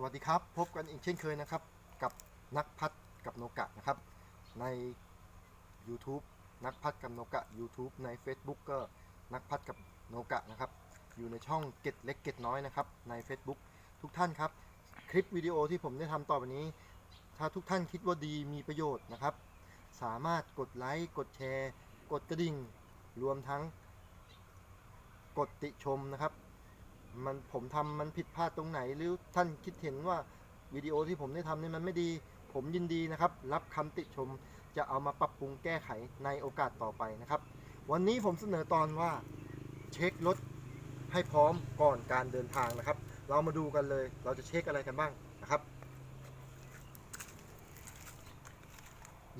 สวัสดีครับ พบกันอีกเช่นเคยนะครับ กับนักพัฒกับโนกะนะครับ ใน YouTube นักพัฒกับโนกะ YouTube ใน Facebook ก็นักพัฒกับโนกะนะครับ อยู่ในช่องเก็ดเล็กเก็ดน้อยนะครับ ใน Facebook ทุกท่านครับ คลิปวิดีโอที่ผมได้ทำต่อไปนี้ ถ้าทุกท่านคิดว่าดีมีประโยชน์นะครับ สามารถกดไลค์กดแชร์ กดกระดิ่ง รวมทั้ง กดติชมนะครับ มันผมทำมันผิดพลาดตรงไหน หรือท่านคิดเห็นว่าวิดีโอที่ผมได้ทำนี่มันไม่ดี ผมยินดีนะครับ รับคำติชมจะเอามาปรับปรุงแก้ไขในโอกาสต่อไปนะครับ วันนี้ผมเสนอตอนว่าเช็ครถให้พร้อมก่อนการเดินทางนะครับ เรามาดูกันเลย เราจะเช็คอะไรกันบ้างนะครับ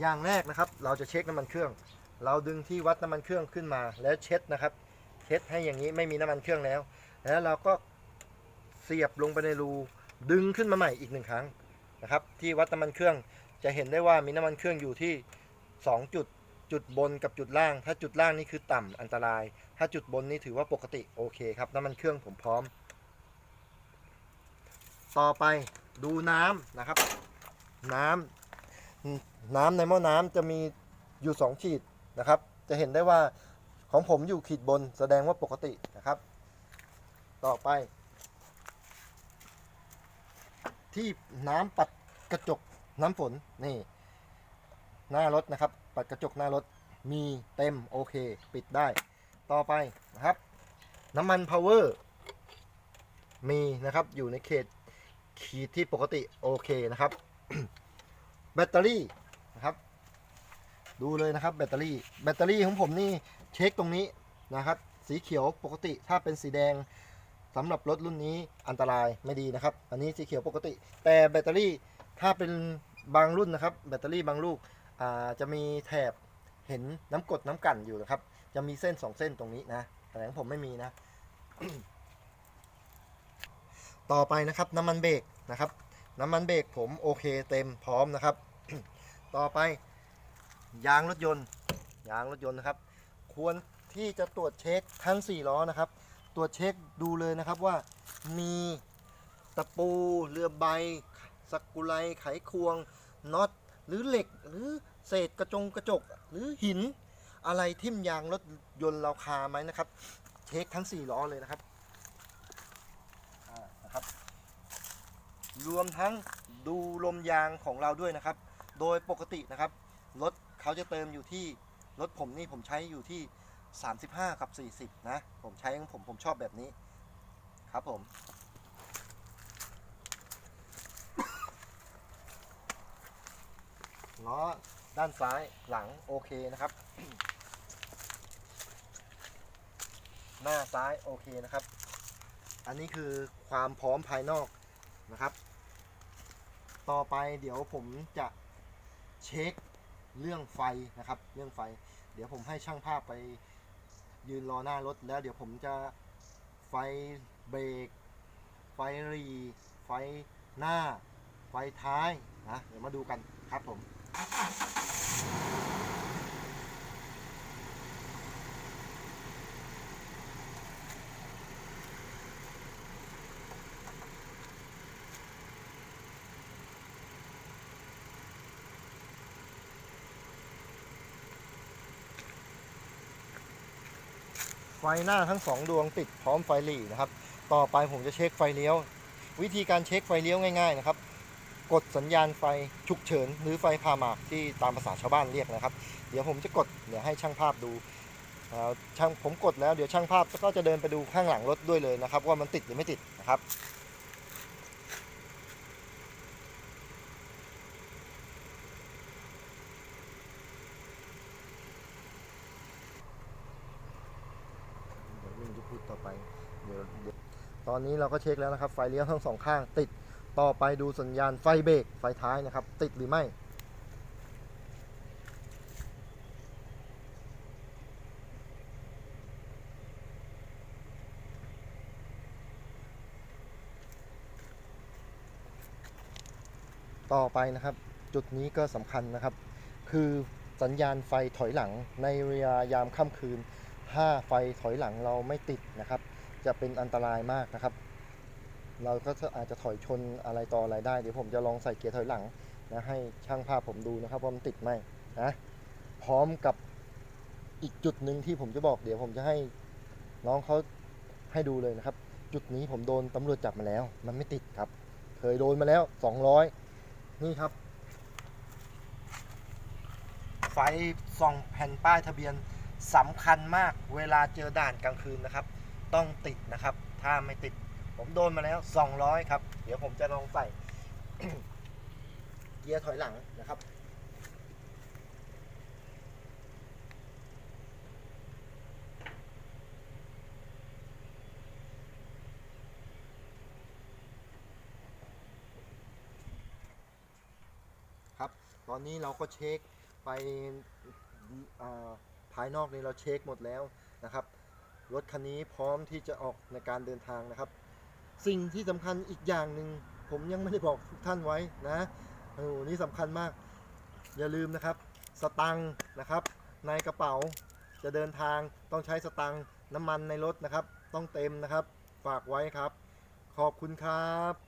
อย่างแรกนะครับ เราจะเช็คน้ำมันเครื่อง เราดึงที่วัดน้ำมันเครื่องขึ้นมาแล้วเช็ดนะครับ เช็ดให้อย่างนี้ไม่มีน้ำมันเครื่องแล้ว แล้วเราก็เสียบลงไปในรูดึงขึ้นมาใหม่อีกหนึ่งครั้งนะครับ ที่วัดน้ำมันเครื่องจะเห็นได้ว่ามีน้ำมันเครื่องอยู่ที่ 2 จุดจุดบนกับจุดล่าง ถ้าจุดล่างนี่คือต่ำอันตราย ถ้าจุดบนนี่ถือว่าปกติโอเคครับน้ำมันเครื่องผมพร้อม ต่อไปดูน้ำนะครับ น้ำน้ำในหม้อน้ำจะมีอยู่ 2 ขีดนะครับ จะเห็นได้ว่าของผมอยู่ขีดบนแสดงว่าปกตินะครับ ต่อไป ที่น้ำปัดกระจกน้ำฝนนี่ หน้ารถนะครับ ปัดกระจกหน้ารถมีเต็มโอเค ปิดได้ ต่อไปนะครับ น้ำมันพาวเวอร์มีนะครับอยู่ในเขตขีดที่ปกติโอเคนะครับ แบตเตอรี่นะครับ ดูเลยนะครับแบตเตอรี่ แบตเตอรี่ของผมนี่เช็คตรงนี้นะครับ สีเขียวปกติถ้าเป็นสีแดง สำหรับรถรุ่นนี้อันตรายไม่ดีนะครับ อันนี้สีเขียวปกติ แต่แบตเตอรี่ถ้าเป็นบางรุ่นนะครับ แบตเตอรี่บางลูกจะมีแถบเห็นน้ำกดน้ำกันอยู่นะครับ จะมีเส้นสองเส้นตรงนี้นะแต่ของผมไม่มีนะ ต่อไปนะครับน้ำมันเบรกนะครับ น้ำมันเบรกผมโอเคเต็มพร้อมนะครับ ต่อไปยางรถยนต์ยางรถยนต์นะครับ ควรที่จะตรวจเช็คทั้ง 4 ล้อนะครับ ตรวจเช็คดูเลยนะครับว่ามีตะปูเรือใบสักกุไลไขควงน็อตหรือเหล็กหรือเศษกระจงกระจก หรือหิน อะไรทิ่มยางรถยนต์เราคาไหมนะครับ เช็คทั้ง 4 ล้อเลยนะครับนะครับ รวมทั้งดูลมยางของเราด้วยนะครับ โดยปกตินะครับรถเขาจะเติมอยู่ที่รถผมนี่ผมใช้อยู่ที่ 35 กับ 40 นะ ผมใช้ของผมผมชอบแบบนี้ ครับผม ล้อด้านซ้ายหลังโอเคนะครับ หน้าซ้ายโอเคนะครับ อันนี้คือความพร้อมภายนอกนะครับ ต่อไปเดี๋ยวผมจะเช็คเรื่องไฟนะครับ เรื่องไฟ เดี๋ยวผมให้ช่างภาพไป ยืนรอหน้ารถแล้วเดี๋ยวผมจะไฟเบรก ไฟรี ไฟหน้า ไฟท้ายนะเดี๋ยวมาดูกันครับผม ไฟหน้าทั้งสองดวงติดพร้อมไฟหลีนะครับ ต่อไปผมจะเช็คไฟเลี้ยว วิธีการเช็คไฟเลี้ยวง่าย ๆนะครับ กดสัญญาณไฟฉุกเฉินหรือไฟพาหมากที่ตามภาษาชาวบ้านเรียกนะครับ เดี๋ยวผมจะกดเดี๋ยวให้ช่างภาพดูช่างผมกดแล้วเดี๋ยวช่างภาพก็จะเดินไปดูข้างหลังรถด้วยเลยนะครับ ว่ามันติดหรือไม่ติดนะครับ เดี๋ยววิ่งจะพูดต่อไปเดี๋ยวเดี๋ยว ตอนนี้เราก็เช็คแล้วนะครับ ไฟเลี้ยวทั้งสองข้างติด ต่อไปดูสัญญาณไฟเบรกไฟท้ายนะครับ ติดหรือไม่ ต่อไปนะครับ จุดนี้ก็สำคัญนะครับ คือสัญญาณไฟถอยหลังในเวลายามค่ำคืน ถ้าไฟถอยหลังเราไม่ติดนะครับ จะเป็นอันตรายมากนะครับ เราก็อาจจะถอยชนอะไรต่ออะไรได้ เดี๋ยวผมจะลองใส่เกียร์ถอยหลังนะให้ช่างภาพผมดูนะครับว่ามันติดไหมนะพร้อมกับอีกจุดหนึ่งที่ผมจะบอกเดี๋ยวผมจะให้น้องเขาให้ดูเลยนะครับ จุดนี้ผมโดนตำรวจจับมาแล้ว มันไม่ติดครับ เคยโดนมาแล้ว 200 นี่ครับ ไฟส่องแผ่นป้ายทะเบียนสำคัญมากเวลาเจอด่านกลางคืนนะครับ ต้องติดนะครับ ถ้าไม่ติด ผมโดนมาแล้ว 200 ครับ เดี๋ยวผมจะลองใส่ เกียร์ถอยหลังนะครับครับ ตอนนี้เราก็เช็คไปภายนอกนี้เราเช็คหมดแล้วนะครับ รถคันนี้พร้อมที่จะออกในการเดินทางนะครับ สิ่งที่สำคัญอีกอย่างหนึ่งผมยังไม่ได้บอกทุกท่านไว้นะโอ้นี่สำคัญมาก อย่าลืมนะครับ สตังค์นะครับ ในกระเป๋าจะเดินทางต้องใช้สตังค์น้ำมันในรถนะครับ ต้องเต็มนะครับ ฝากไว้ครับ ขอบคุณครับ